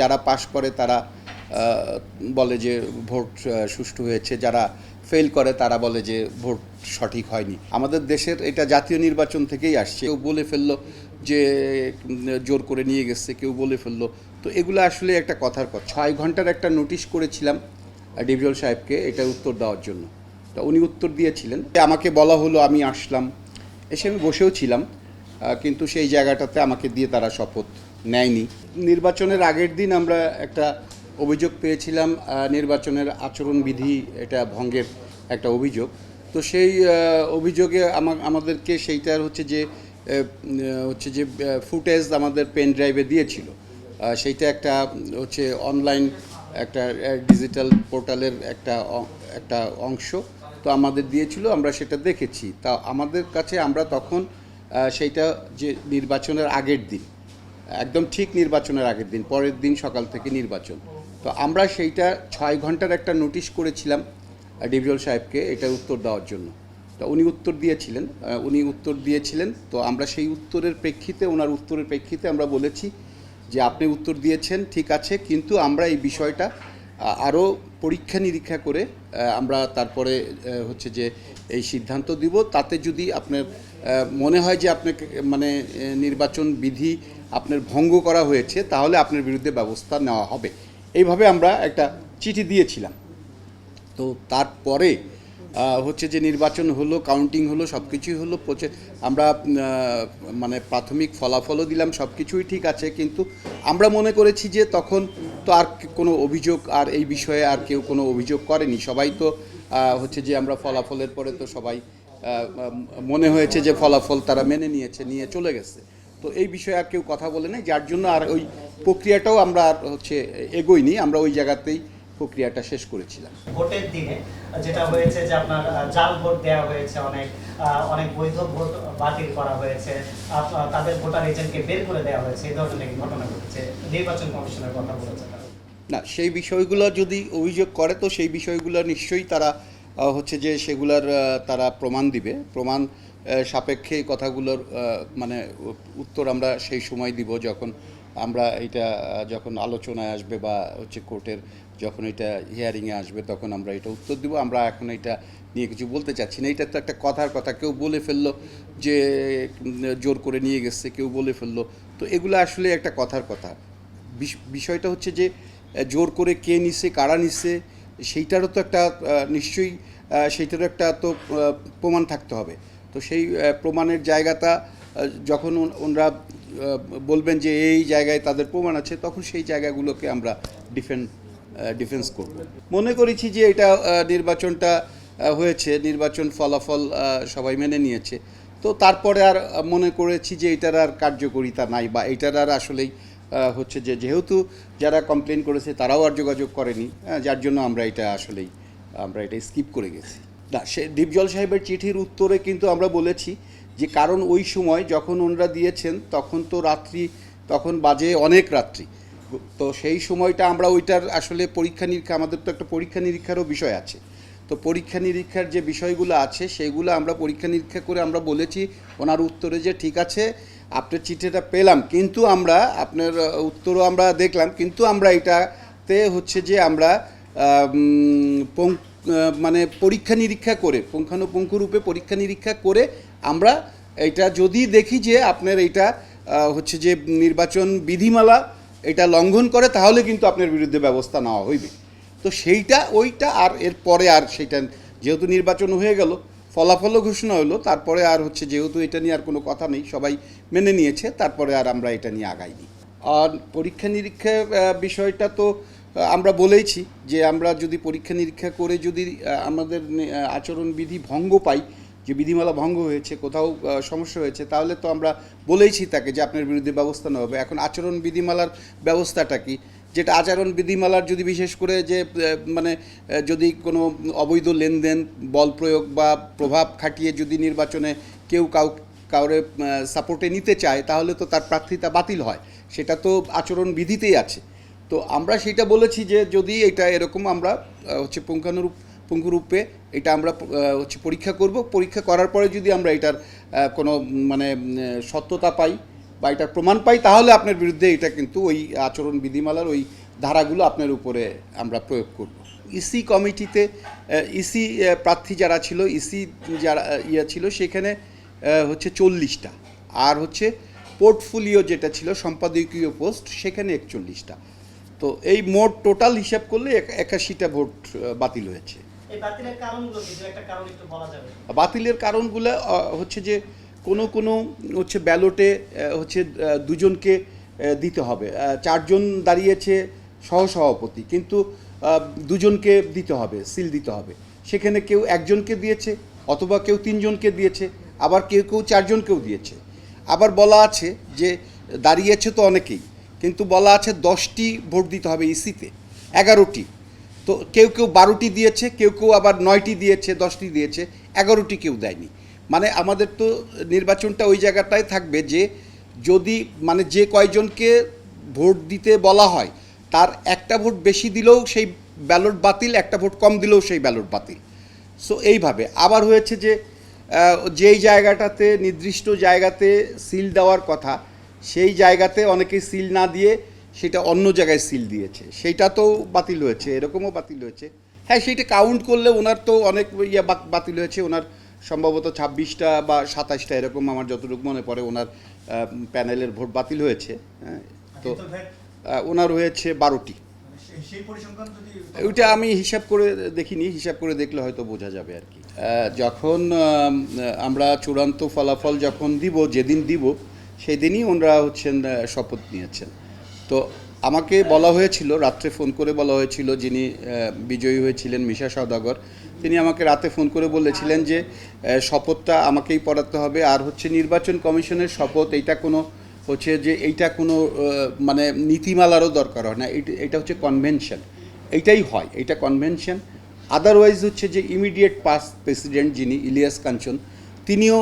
যারা পাশ করে তারা বলে যে ভোট সুষ্ঠু হয়েছে। যারা ফেল করে তারা বলে যে ভোট সঠিক হয়নি। আমাদের দেশের এটা জাতীয় নির্বাচন থেকেই আসছে। কেউ বলে ফেলল যে জোর করে নিয়ে গেছে, কেউ বলে ফেলল। তো এগুলো আসলে একটা কথার কথা। ছয় ঘণ্টার একটা নোটিশ করেছিলাম ডিভিজল সাহেবকে এটা উত্তর দেওয়ার জন্য। তা উনি উত্তর দিয়েছিলেন। আমাকে বলা হলো, আমি আসলাম। এসে আমি বসেও ছিলাম কিন্তু সেই জায়গাটাতে আমাকে দিয়ে তারা শপথ নেয়নি। নির্বাচনের আগের দিন আমরা একটা অভিযোগ পেয়েছিলাম নির্বাচনের আচরণবিধি এটা ভঙ্গের একটা অভিযোগ। তো সেই অভিযোগে আমা- আমাদেরকে সেইটার হচ্ছে যে হচ্ছে যে ফুটেজ আমাদের পেন ড্রাইভে দিয়েছিল। সেইটা একটা হচ্ছে অনলাইন একটা ডিজিটাল পোর্টালের একটা একটা অংশ তো আমাদের দিয়েছিল, আমরা সেটা দেখেছি। তা আমাদের কাছে আমরা তখন সেইটা যে নির্বাচনের আগের দিন একদম ঠিক নির্বাচনের আগের দিন, পরের দিন সকাল থেকে নির্বাচন। তো আমরা সেইটা ছয় ঘণ্টার একটা নোটিশ করেছিলাম ডিভিজল সাহেবকে এটা উত্তর দেওয়ার জন্য। তো উনি উত্তর দিয়েছিলেন উনি উত্তর দিয়েছিলেন, তো আমরা সেই উত্তরের প্রেক্ষিতে, ওনার উত্তরের প্রেক্ষিতে আমরা বলেছি যে আপনি উত্তর দিয়েছেন, ঠিক আছে, কিন্তু আমরা এই বিষয়টা আরও পরীক্ষা নিরীক্ষা করে আমরা তারপরে হচ্ছে যে এই সিদ্ধান্ত দিব। তাতে যদি আপনার মনে হয় যে আপনাকে মানে নির্বাচন বিধি আপনার ভঙ্গ করা হয়েছে, তাহলে আপনার বিরুদ্ধে ব্যবস্থা নেওয়া হবে। এইভাবে আমরা একটা চিঠি দিয়েছিলাম। তো তারপরে হচ্ছে যে নির্বাচন হলো কাউন্টিং হলো সব কিছুই হলো আমরা মানে প্রাথমিক ফলাফলও দিলাম সব কিছুই ঠিক আছে, কিন্তু আমরা মনে করেছি যে তখন তো আর কোনো অভিযোগ, আর এই বিষয়ে আর কেউ কোনো অভিযোগ করেনি। সবাই তো হচ্ছে যে আমরা ফলাফলের পরে তো সবাই মনে হয়েছে যে ফলাফল তারা মেনে নিয়েছে নিয়ে চলে গেছে। তো এই বিষয়ে আর কেউ কথা বলে নাই যার জন্য আর ওই প্রক্রিয়াটাও আমরা আর হচ্ছে এগোইনি আমরা ওই জায়গাতেই প্রক্রিয়াটা শেষ করেছিলাম। ভোটের দিনে যেটা হয়েছে যে আপনার জাল ভোট দেওয়া হয়েছে অনেক অনেক বৈধ ভোট বাতিল করা হয়েছে তাদের ভোটার এজেন্টকে বের করে দেওয়া হয়েছে এই ধরনের ঘটনা ঘটেছে? নির্বাচন কমিশনের কথা বলেছে না সেই বিষয়গুলো যদি অভিযোগ করে তো সেই বিষয়গুলো নিশ্চয়ই তারা হচ্ছে যে সেগুলার তারা প্রমাণ দিবে। প্রমাণ সাপেক্ষে এই কথাগুলোর মানে উত্তর আমরা সেই সময় দিব যখন আমরা এটা যখন আলোচনায় আসবে বা হচ্ছে কোর্টের যখন এটা হিয়ারিংয়ে আসবে তখন আমরা এটা উত্তর দিব। আমরা এখন এটা নিয়ে কিছু বলতে চাচ্ছি না। এটা তো একটা কথার কথা। কেউ বলে ফেলল যে জোর করে নিয়ে গেছে, কেউ বলে ফেলল। তো এগুলো আসলে একটা কথার কথা। বিষ- বিষয়টা হচ্ছে যে জোর করে কে নিছে, কারা নিছে সেইটারও তো একটা নিশ্চয়ই সেইটারও একটা তো প্রমাণ থাকতে হবে। তো সেই প্রমাণের জায়গাটা যখন ওন- ওনারা বলবেন যে এই জায়গায় তাদের প্রমাণ আছে, তখন সেই জায়গাগুলোকে আমরা ডিফেন্ড ডিফেন্স করব। মনে করেছি যে এটা নির্বাচনটা হয়েছে, নির্বাচন ফলাফল সবাই মেনে নিয়েছে। তো তারপরে আর মনে করেছি যে এটার আর কার্যকরিতা নাই বা এটার আর আসলেই হচ্ছে যে যেহেতু যারা কমপ্লেন করেছে তারাও আর যোগাযোগ করেনি যার জন্য আমরা এটা আসলেই, আমরা এটা স্কিপ করে গেছি। না, সে দীপজল সাহেবের চিঠির উত্তরে কিন্তু আমরা বলেছি যে কারণ ওই সময় যখন ওনারা দিয়েছেন তখন তো রাত্রি, তখন বাজে অনেক রাত্রি। তো সেই সময়টা আমরা ওইটার আসলে পরীক্ষা নিরীক্ষা, আমাদের তো একটা পরীক্ষা নিরীক্ষারও বিষয় আছে। তো পরীক্ষা নিরীক্ষার যে বিষয়গুলো আছে সেইগুলো আমরা পরীক্ষা নিরীক্ষা করে আমরা বলেছি, ওনার উত্তরে যে ঠিক আছে আপনার চিঠিটা পেলাম, কিন্তু আমরা, আপনার উত্তরও আমরা দেখলাম, কিন্তু আমরা এটাতে হচ্ছে যে আমরা মানে পরীক্ষা নিরীক্ষা করে, পুঙ্খানুপুঙ্খ রূপে পরীক্ষা নিরীক্ষা করে আমরা এটা যদি দেখি যে আপনার এটা হচ্ছে যে নির্বাচন বিধিমালা এটা লঙ্ঘন করে, তাহলে কিন্তু আপনার বিরুদ্ধে ব্যবস্থা নেওয়া হইবে। তো সেইটা, ওইটা আর এর পরে আর সেটা, যেহেতু নির্বাচন হয়ে গেল ফলাফলও ঘোষণা হলো, তারপরে আর হচ্ছে যেহেতু এটা নিয়ে আর কোনো কথা নেই, সবাই মেনে নিয়েছে, তারপরে আর আমরা এটা নিয়ে আগাইনি। আর পরীক্ষা নিরীক্ষা বিষয়টা তো আমরা বলেইছি যে আমরা যদি পরীক্ষা নিরীক্ষা করে যদি আমাদের আচরণবিধি ভঙ্গ পাই, যে বিধিমালা ভঙ্গ হয়েছে, কোথাও সমস্যা হয়েছে, তাহলে তো আমরা বলেইছি তাকে যে আপনার বিরুদ্ধে ব্যবস্থা নেওয়া হবে। এখন আচরণ বিধিমালার ব্যবস্থাটা কি? যেটা আচরণ বিধিমালার যদি বিশেষ করে যে মানে যদি কোনো অবৈধ লেনদেন, বল প্রয়োগ বা প্রভাব খাটিয়ে যদি নির্বাচনে কেউ কাউ, কাউরে সাপোর্টে নিতে চায়, তাহলে তো তার প্রার্থিতা বাতিল হয়। সেটা তো আচরণ বিধিতেই আছে। তো আমরা সেটা বলেছি যে, যদি এটা এরকম আমরা হচ্ছে পুঙ্খানুরূপ পুঙ্খরূপে এটা আমরা হচ্ছে পরীক্ষা করব। পরীক্ষা করার পরে যদি আমরা এটার কোনো মানে সত্যতা পাই বা এটার প্রমাণ পাই তাহলে আপনার বিরুদ্ধে এটা কিন্তু ওই আচরণ বিধিমালার ওই ধারাগুলো আপনার উপরে আমরা প্রয়োগ করব। ইসি কমিটিতে ইসি প্রার্থী যারা ছিল ইসি যারা ইয়ে ছিল সেখানে হচ্ছে চল্লিশটা। আর হচ্ছে পোর্টফোলিও যেটা ছিল সম্পাদকীয় পোস্ট সেখানে একচল্লিশটা। তো এই মোট টোটাল হিসাব করলে এক- একাশিটা ভোট বাতিল হয়েছে। বাতিলের কারণগুলো হচ্ছে যে কোনো কোনো হচ্ছে ব্যালটে হচ্ছে দুজনকে দিতে হবে। চারজন দাঁড়িয়েছে সহসভাপতি, কিন্তু দুজনকে দিতে হবে, সিল দিতে হবে। সেখানে কেউ একজনকে দিয়েছে, অথবা কেউ তিনজনকে দিয়েছে, আবার কেউ কেউ চারজনকেও দিয়েছে। আবার বলা আছে যে, দাঁড়িয়েছে তো অনেকেই, কিন্তু বলা আছে দশটি ভোট দিতে হবে ইসিতে, এগারোটি। তো কেউ কেউ বারোটি দিয়েছে, কেউ কেউ আবার নয়টি দিয়েছে, দশটি দিয়েছে, এগারোটি কেউ দেয়নি। মানে আমাদের তো নির্বাচনটা ওই জায়গাটায় থাকবে যে যদি মানে যে কয়জনকে ভোট দিতে বলা হয়, তার একটা ভোট বেশি দিলেও সেই ব্যালট বাতিল, একটা ভোট কম দিলেও সেই ব্যালট বাতিল। সো এইভাবে। আবার হয়েছে যে যেই জায়গাটাতে, নির্দিষ্ট জায়গাতে সিল দেওয়ার কথা, সেই জায়গাতে অনেকে সিল না দিয়ে সেটা অন্য জায়গায় সিল দিয়েছে। সেইটা তো বাতিল হয়েছে, এরকমও বাতিল হয়েছে। হ্যাঁ সেইটা কাউন্ট করলে ওনার তো অনেক ইয়ে বাতিল হয়েছে, ওনার সম্ভবত ছাব্বিশটা বা সাতাশটা এরকম আমার যতটুকু মনে পড়ে ওনার প্যানেলের ভোট বাতিল হয়েছে। হ্যাঁ তো ওনার হয়েছে বারোটি। মানে ওইটা আমি হিসাব করে দেখিনি হিসাব করে দেখলে হয়তো বোঝা যাবে আর কি। যখন আমরা চূড়ান্ত ফলাফল যখন দিব যেদিন দিব সেই দিনই ওনারা হচ্ছেন শপথ নিয়েছেন। তো আমাকে বলা হয়েছিল, রাত্রে ফোন করে বলা হয়েছিল যিনি বিজয়ী হয়েছিলেন মিশা সদাগর তিনি আমাকে রাতে ফোন করে বলেছিলেন যে শপথটা আমাকেই পড়াতে হবে আর হচ্ছে নির্বাচন কমিশনের শপথ, এইটা কোনো হচ্ছে যে এইটা কোনো মানে নীতিমালারও দরকার হয় না এটা হচ্ছে কনভেনশন এইটাই হয় এটা কনভেনশন আদারওয়াইজ হচ্ছে যে ইমিডিয়েট পাস প্রেসিডেন্ট যিনি ইলিয়াস কাঞ্চন, তিনিও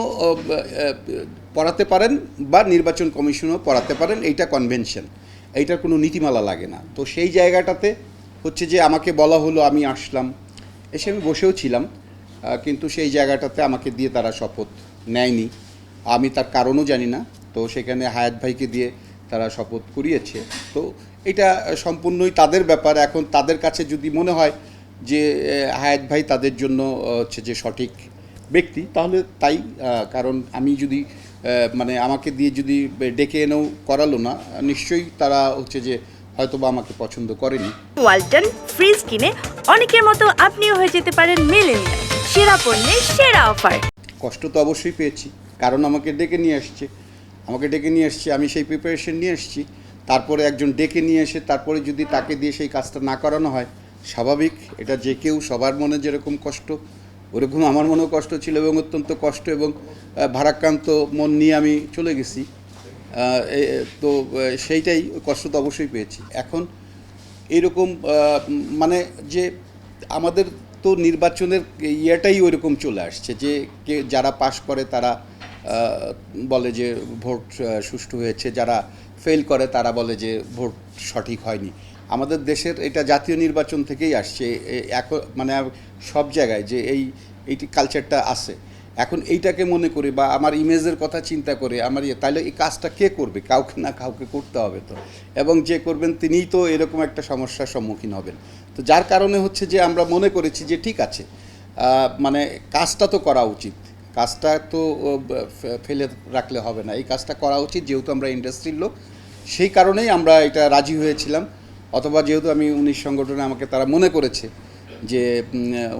পড়াতে পারেন বা নির্বাচন কমিশনও পড়াতে পারেন, এইটা কনভেনশন এইটার কোনো নীতিমালা লাগে না। তো সেই জায়গাটাতে হচ্ছে যে আমাকে বলা হলো, আমি আসলাম। এসে আমি বসেও ছিলাম কিন্তু সেই জায়গাটাতে আমাকে দিয়ে তারা শপথ নেয়নি। আমি তার কারণও জানি না। তো সেখানে হায়াত ভাইকে দিয়ে তারা শপথ করিয়েছে। তো এটা সম্পূর্ণই তাদের ব্যাপার। এখন তাদের কাছে যদি মনে হয় যে হায়াত ভাই তাদের জন্য হচ্ছে যে সঠিক ব্যক্তি, তাহলে তাই কারণ আমি যদি মানে আমাকে দিয়ে যদি ডেকে এনেও করালো না নিশ্চয়ই তারা হচ্ছে যে হয়তোবা আমাকে পছন্দ করেনি। ওয়ালটন ফ্রিজ কিনে অনেকের মতো আপনিও হয়ে যেতে পারেন মিলেনিয়াল। সেরা পণ্যের সেরা অফার। কষ্ট তো অবশ্যই পেয়েছি কারণ আমাকে ডেকে নিয়ে আসছে। আমাকে ডেকে নিয়ে আসছে আমি সেই প্রিপারেশন নিয়ে এসেছি। তারপরে একজন ডেকে নিয়ে এসে তারপরে যদি তাকে দিয়ে সেই কাজটা না করানো হয় স্বাভাবিক এটা যে কেউ সবার মনে যেরকম কষ্ট ওরকম আমার মনেও কষ্ট ছিল এবং অত্যন্ত কষ্ট এবং ভারাক্রান্ত মন নিয়ে আমি চলে গেছি। তো সেইটাই কষ্ট তো অবশ্যই পেয়েছি। এখন এরকম মানে যে আমাদের তো নির্বাচনের ইয়েটাই ওইরকম চলে আসছে যে, কে যারা পাশ করে তারা বলে যে ভোট সুষ্ঠু হয়েছে, যারা ফেল করে তারা বলে যে ভোট সঠিক হয়নি। আমাদের দেশের এটা জাতীয় নির্বাচন থেকেই আসছে। এখন মানে সব জায়গায় যে এই এইটি কালচারটা আছে। এখন এইটাকে মনে করে বা আমার ইমেজের কথা চিন্তা করে আমার ইয়ে তাহলে এই কাজটা কে করবে? কাউকে না কাউকে করতে হবে তো। এবং যে করবেন তিনিই তো এরকম একটা সমস্যার সম্মুখীন হবেন। তো যার কারণে হচ্ছে যে আমরা মনে করেছি যে ঠিক আছে মানে কাজটা তো করা উচিত। কাজটা তো ফেলে রাখলে হবে না। এই কাজটা করা উচিত যেহেতু আমরা ইন্ডাস্ট্রির লোক। সেই কারণেই আমরা এটা রাজি হয়েছিলাম। অথবা যেহেতু আমি উনিশ সংগঠনে আমাকে তারা মনে করেছে যে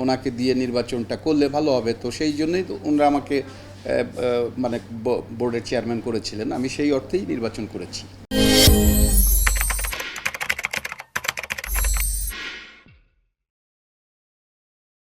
ওনাকে দিয়ে নির্বাচনটা করলে ভালো হবে। তো সেই জন্যই তো ওনারা আমাকে মানে বোর্ডের চেয়ারম্যান করেছিলেন। আমি সেই অর্থেই নির্বাচন করেছি।